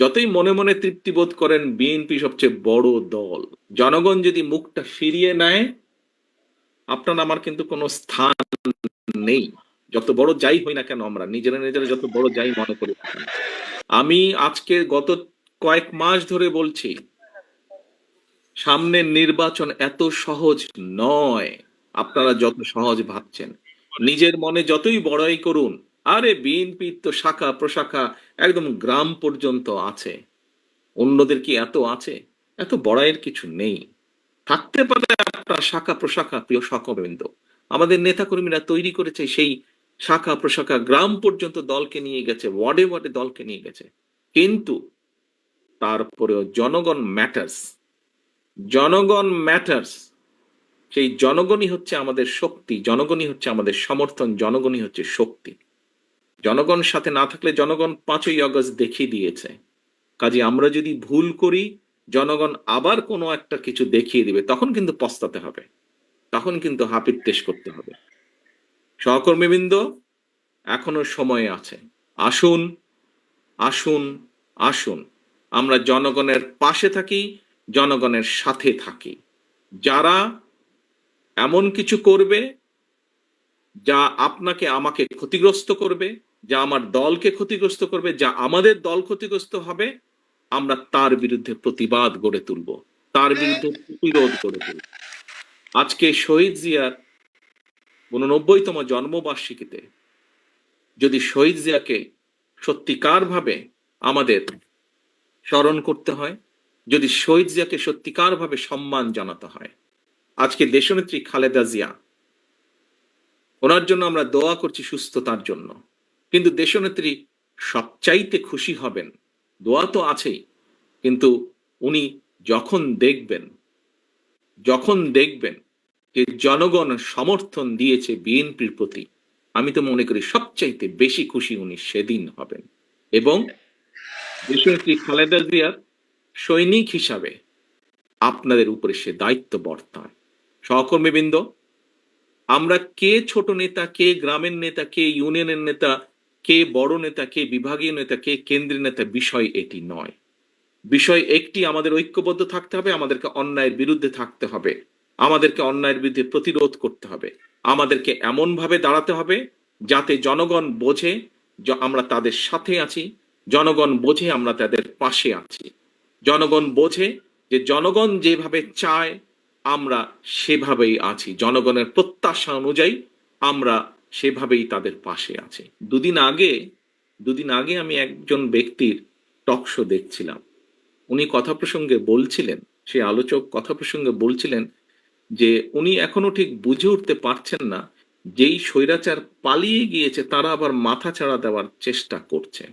যতই মনে মনে তৃপ্তি বোধ করেন বিএনপি সবচেয়ে বড় দল। জনগণ যদি মুখটা ফিরিয়ে নেয়, আপনার আমার কিন্তু কোনো স্থান নেই। যত বড় যাই হই না কেন আমরা, নিজেরা নিজেরা যত বড় যাই মনে করি আমি আজকে গত কয়েক মাস ধরে বলছি, সামনের নির্বাচন এত সহজ নয়। আপনারা যত সহজ ভাবছেন, নিজের মনে যতই বড়াই করুন আরে বিএনপি তো শাখা প্রশাখা একদম গ্রাম পর্যন্ত আছে। অন্যদের কি এত আছে? এত বড়াইয়ের কিছু নেই। থাকতে পারে আপনার শাখা প্রশাখা, প্রিয় সকবৃন্দ আমাদের নেতাকর্মীরা তৈরি করেছে সেই শাখা প্রশাখা, গ্রাম পর্যন্ত দলকে নিয়ে গেছে, ওয়ার্ডে ওয়ার্ডে দলকে নিয়ে গেছে। কিন্তু তারপরেও জনগণ ম্যাটার্স। জনগণ ম্যাটার্স। সেই জনগণই হচ্ছে আমাদের শক্তি, জনগণই হচ্ছে আমাদের সমর্থন, জনগণই হচ্ছে শক্তি। জনগণ সাথে না থাকলে জনগণ পাঁচই আগস্ট দেখিয়ে দিয়েছে। কাজে আমরা যদি ভুল করি, জনগণ আবার কোনো একটা কিছু দেখিয়ে দিবে, তখন কিন্তু পস্তাতে হবে। তখন কিন্তু হাপির তেশ করতে হবে। সহকর্মীবৃন্দ, এখনও সময় আছে। আসুন আসুন আসুন। আমরা জনগণের পাশে থাকি, জনগণের সাথে থাকি। যারা এমন কিছু করবে, যা আপনাকে, আমাকে ক্ষতিগ্রস্ত করবে যা আমার দলকে ক্ষতিগ্রস্ত করবে, যা আমাদের দল ক্ষতিগ্রস্ত হবে, আমরা তার বিরুদ্ধে প্রতিবাদ গড়ে তুলব। তার বিরুদ্ধে প্রতিরোধ গড়ে তুলব। আজকে শহীদ জিয়ার উননব্বইতম জন্মবার্ষিকীতে যদি শহীদ জিয়াকে সত্যিকার ভাবে আমাদের স্মরণ করতে হয়, যদি শহীদ জিয়াকে সত্যিকার ভাবে সম্মান জানাতে হয়, আজকে দেশনেত্রী খালেদা জিয়া, ওনার জন্য আমরা দোয়া করছি সুস্থতার জন্য। কিন্তু দেশনেত্রী সবচাইতে খুশি হবেন। দোয়া তো আছেই, কিন্তু উনি যখন দেখবেন যখন দেখবেন যে জনগণ সমর্থন দিয়েছে বিএনপির প্রতি, আমি তো মনে করি সবচাইতে বেশি খুশি উনি সেদিন হবেন। এবং দেশনেত্রী খালেদা জিয়ার সৈনিক হিসাবে আপনাদের উপরে সে দায়িত্ব বর্তায়। সহকর্মীবৃন্দ, আমরা কে ছোট নেতা, কে গ্রামের নেতা, কে ইউনিয়নের নেতা কে বড় নেতা, কে বিভাগীয় নেতা, কে কেন্দ্রীয় নেতা বিষয় এটি নয়। বিষয় একটি, আমাদের ঐক্যবদ্ধ থাকতে হবে, আমাদেরকে অন্যায়ের বিরুদ্ধে থাকতে হবে। আমাদেরকে অন্যায়ের বিরুদ্ধে প্রতিরোধ করতে হবে। আমাদেরকে এমনভাবে দাঁড়াতে হবে যাতে জনগণ বোঝে আমরা তাদের সাথে আছি। জনগণ বোঝে আমরা তাদের পাশে আছি। জনগণ বোঝে যে জনগণ যেভাবে চায়, আমরা সেভাবেই আছি। জনগণের প্রত্যাশা অনুযায়ী আমরা সেভাবেই তাদের পাশে আছে। দুদিন আগে দুদিন আগে আমি একজন ব্যক্তির টকশো দেখছিলাম। উনি কথা প্রসঙ্গে বলছিলেন সেই আলোচক কথা প্রসঙ্গে বলছিলেন যে, উনি এখনও ঠিক বুঝে উঠতে পারছেন না যেই স্বৈরাচার পালিয়ে গিয়েছে, তারা আবার মাথা ছাড়া দেওয়ার চেষ্টা করছে।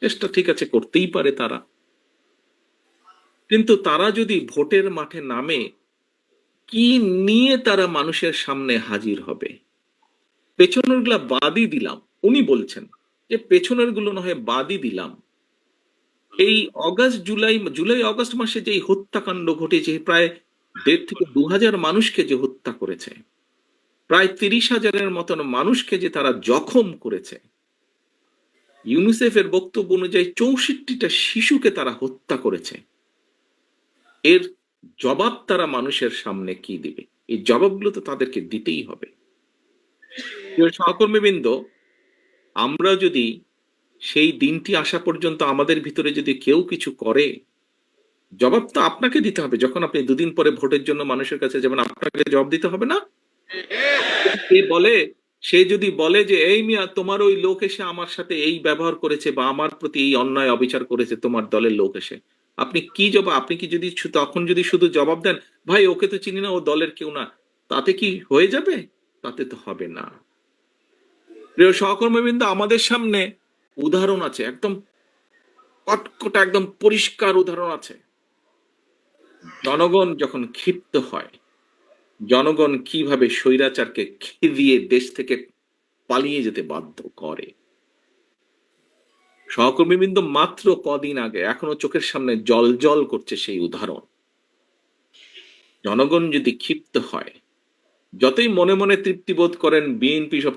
চেষ্টা ঠিক আছে, করতেই পারে তারা। কিন্তু তারা যদি ভোটের মাঠে নামে, কি নিয়ে তারা মানুষের সামনে হাজির হবে? পেছনেরগুলা বাদই দিলাম। উনি বলছেন যে পেছনেরগুলো না হয় বাদই দিলাম। এই অগাস্ট, জুলাই জুলাই, অগস্ট মাসে যে হত্যাকাণ্ড ঘটেছে, প্রায় দেড় থেকে দু হাজার মানুষকে যে হত্যা করেছে, প্রায় তিরিশ হাজারের মতন মানুষকে যে তারা জখম করেছে, ইউনিসেফের বক্তব্য অনুযায়ী চৌষট্টিটা শিশুকে তারা হত্যা করেছে। এর জবাব তারা মানুষের সামনে কি দিবে? এই জবাবগুলো তো তাদেরকে দিতেই হবে। প্রিয় সহকর্মীবৃন্দ, আমরা যদি সেই দিনটি আসা পর্যন্ত আমাদের ভিতরে যদি কেউ কিছু করে, জবাব তো আপনাকে দিতে হবে। যখন আপনি দুদিন পরে ভোটের জন্য মানুষের কাছে যেমন আপনাকে জবাব দিতে হবে না? সে বলে, সে যদি বলে যে, এই মিয়া, তোমার ওই লোক এসে আমার সাথে এই ব্যবহার করেছে বা আমার প্রতি এই অন্যায় অবিচার করেছে, তোমার দলের লোক এসে। আপনি কি জবাব, আপনি কি যদি তখন যদি শুধু জবাব দেন, ভাই, ওকে তো চিনি না, ও দলের কেউ না, তাতে কি হয়ে যাবে? তাতে তো হবে না। প্রিয় সহকর্মীবৃন্দ, আমাদের সামনে উদাহরণ আছে, একদম কটকটা, একদম পরিষ্কার উদাহরণ আছে। জনগণ যখন ক্ষিপ্ত হয়, জনগণ কীভাবে স্বৈরাচারকে খেদিয়ে দেশ থেকে পালিয়ে যেতে বাধ্য করে? সহকর্মীবৃন্দ, মাত্র কদিন আগে এখনও চোখের সামনে জল জল করছে সেই উদাহরণ। জনগণ যদি ক্ষিপ্ত হয়, যতই মনে মনে তৃপ্তি বোধ করেন, বিএনপি সব